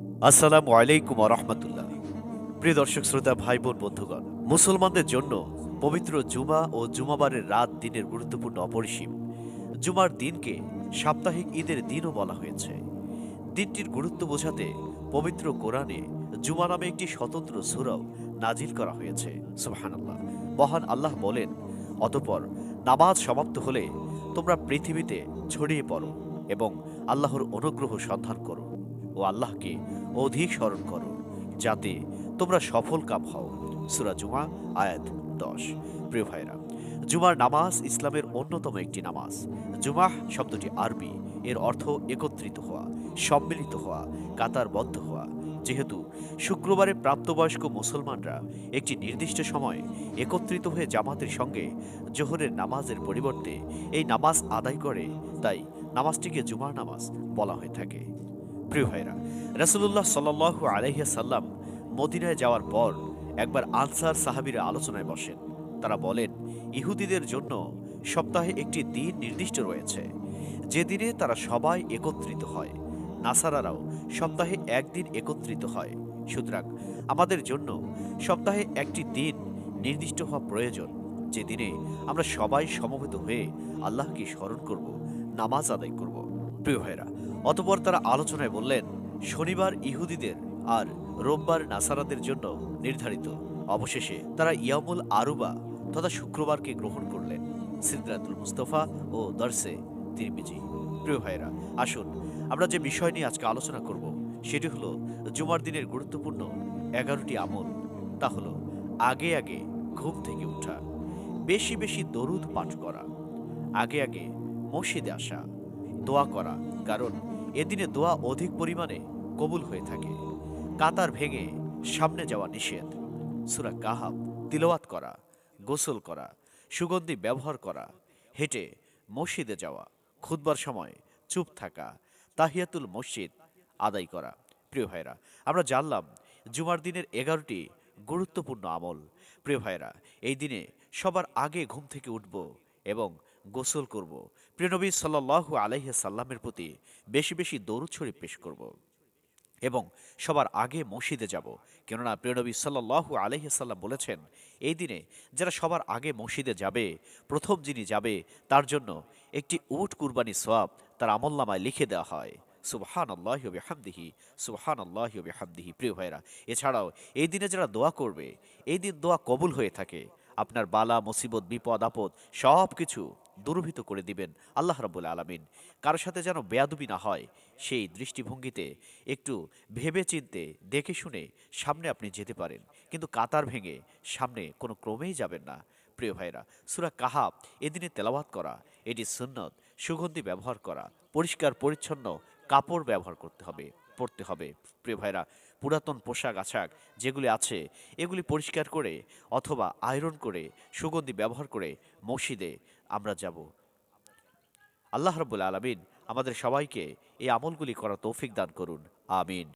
আসসালামু আলাইকুম রহমতুল্লাহ। প্রিয় দর্শক, শ্রোতা ভাই বোন বন্ধুগণ, মুসলমানদের জন্য পবিত্র জুমা ও জুমাবারের রাত দিনের গুরুত্বপূর্ণ অপরিসীম। জুমার দিনকে সাপ্তাহিক ঈদের দিনও বলা হয়েছে। দিনটির গুরুত্ব বোঝাতে পবিত্র কোরআনে জুমা নামে একটি স্বতন্ত্র সুরাও নাজিল করা হয়েছে। সুবহানাল্লাহ। মহান আল্লাহ বলেন, অতপর নামাজ সমাপ্ত হলে তোমরা পৃথিবীতে ছড়িয়ে পড়ো এবং আল্লাহর অনুগ্রহ সন্ধান করো। ও আল্লাহকে অধিক স্মরণ করো, যাতে তোমরা সফল কাম হও। সুরা জুমা, আয়াত দশ। প্রিয় ভাইরা জুমার নামাজ ইসলামের অন্যতম একটি নামাজ। জুমাহ শব্দটি আরবি, এর অর্থ একত্রিত হওয়া, সম্মিলিত হওয়া, কাতারবদ্ধ হওয়া। যেহেতু শুক্রবারে প্রাপ্তবয়স্ক মুসলমানরা একটি নির্দিষ্ট সময়ে একত্রিত হয়ে জামাতের সঙ্গে জোহরের নামাজের পরিবর্তে এই নামাজ আদায় করে, তাই নামাজটিকে জুমার নামাজ বলা হয়ে থাকে। প্রিয় ভাইরা রাসুলুল্লাহ সাল্লু আলহিয়া সাল্লাম মদিনায় যাওয়ার পর একবার আনসার সাহাবিরা আলোচনায় বসেন। তারা বলেন, ইহুদিদের জন্য সপ্তাহে একটি দিন নির্দিষ্ট রয়েছে। যে দিনে তারা সবাই একত্রিত হয়, নাসারারাও সপ্তাহে একদিন একত্রিত হয়। সুতরাং আমাদের জন্য সপ্তাহে একটি দিন নির্দিষ্ট হওয়া প্রয়োজন। যে দিনে আমরা সবাই সমবেত হয়ে আল্লাহকে স্মরণ করব, নামাজ আদায় করব। প্রিয় ভাইরা অতপর তারা আলোচনায় বললেন, শনিবার ইহুদিদের আর রোববার নাসারাদের জন্য নির্ধারিত। অবশেষে তারা ইয়ামুল আরুবা তথা শুক্রবারকে গ্রহণ করলেন সিদ্ধাতুল মুস্তফা ও দর্সে তিরমিজি। প্রিয় ভাইরা আসুন, আমরা যে বিষয় নিয়ে আজকে আলোচনা করব, সেটি হলো জুমার দিনের গুরুত্বপূর্ণ এগারোটি আমল। তা হলো, আগে আগে ঘুম থেকে ওঠা, বেশি বেশি দরুদ পাঠ করা, আগে আগে মসজিদে আসা দোয়া করা, কারণ এদিনে দোয়া অধিক পরিমাণে কবুল হয়ে থাকে। কাতার ভেঙে সামনে যাওয়া নিষেধ। সুরা কাহাব তিলওয়াত করা, গোসল করা, সুগন্ধি ব্যবহার করা, হেঁটে মসজিদে যাওয়া খুদবার সময় চুপ থাকা, তাহিয়াতুল মসজিদ আদায় করা। প্রিয় ভাইরা আমরা জানলাম জুমার দিনের এগারোটি গুরুত্বপূর্ণ আমল। প্রিয় ভাইরা এই দিনে সবার আগে ঘুম থেকে উঠব এবং গোসল করব। প্রিয়নবী সাল্লাহু আলাইহি সাল্লামের প্রতি বেশি বেশি দৌড় ছড়ি পেশ করব এবং সবার আগে মসজিদে যাব। কেননা প্রিয়নবী সাল্লাহু আলহিসাল্লাম বলেছেন, এই দিনে যারা সবার আগে মসজিদে যাবে, প্রথম যিনি যাবে, তার জন্য একটি উট কুরবানি সোয়াব তার আমল্লামায় লিখে দেওয়া হয়। সুবহান আল্লাহ হামদিহি সুবহান আল্লাহ হামদিহি প্রিয় ভাইরা এছাড়াও এই দিনে যারা দোয়া করবে, এই দিন দোয়া কবুল হয়ে থাকে। আপনার বালা, মুসিবত, বিপদ, আপদ সব কিছু দুর্ভিত করে দিবেন। আল্লাহ রাবুল আলমিন কারোর সাথে যেন বেয়াদুবি না হয়, সেই দৃষ্টিভঙ্গিতে একটু ভেবে চিনতে দেখে শুনে সামনে আপনি যেতে পারেন। কিন্তু কাতার ভেঙে সামনে কোনো ক্রমেই যাবেন না। প্রিয় ভাইরা, সুরা কাহাব এদিনে তেলাওয়াত করা, এটি সুন্নত, সুগন্ধি ব্যবহার করা, পরিষ্কার, পরিচ্ছন্ন কাপড় ব্যবহার করতে হবে, পরতে হবে। প্রিয় ভাইরা, পুরাতন পোশাক আশাক যেগুলি আছে, এগুলি পরিষ্কার করে অথবা আয়রন করে, সুগন্ধি ব্যবহার করে মসজিদে আমরা যাব। আল্লাহ রবুল আলমিন আমাদের সবাইকে এই আমলগুলি করার তৌফিক দান করুন। আমিন।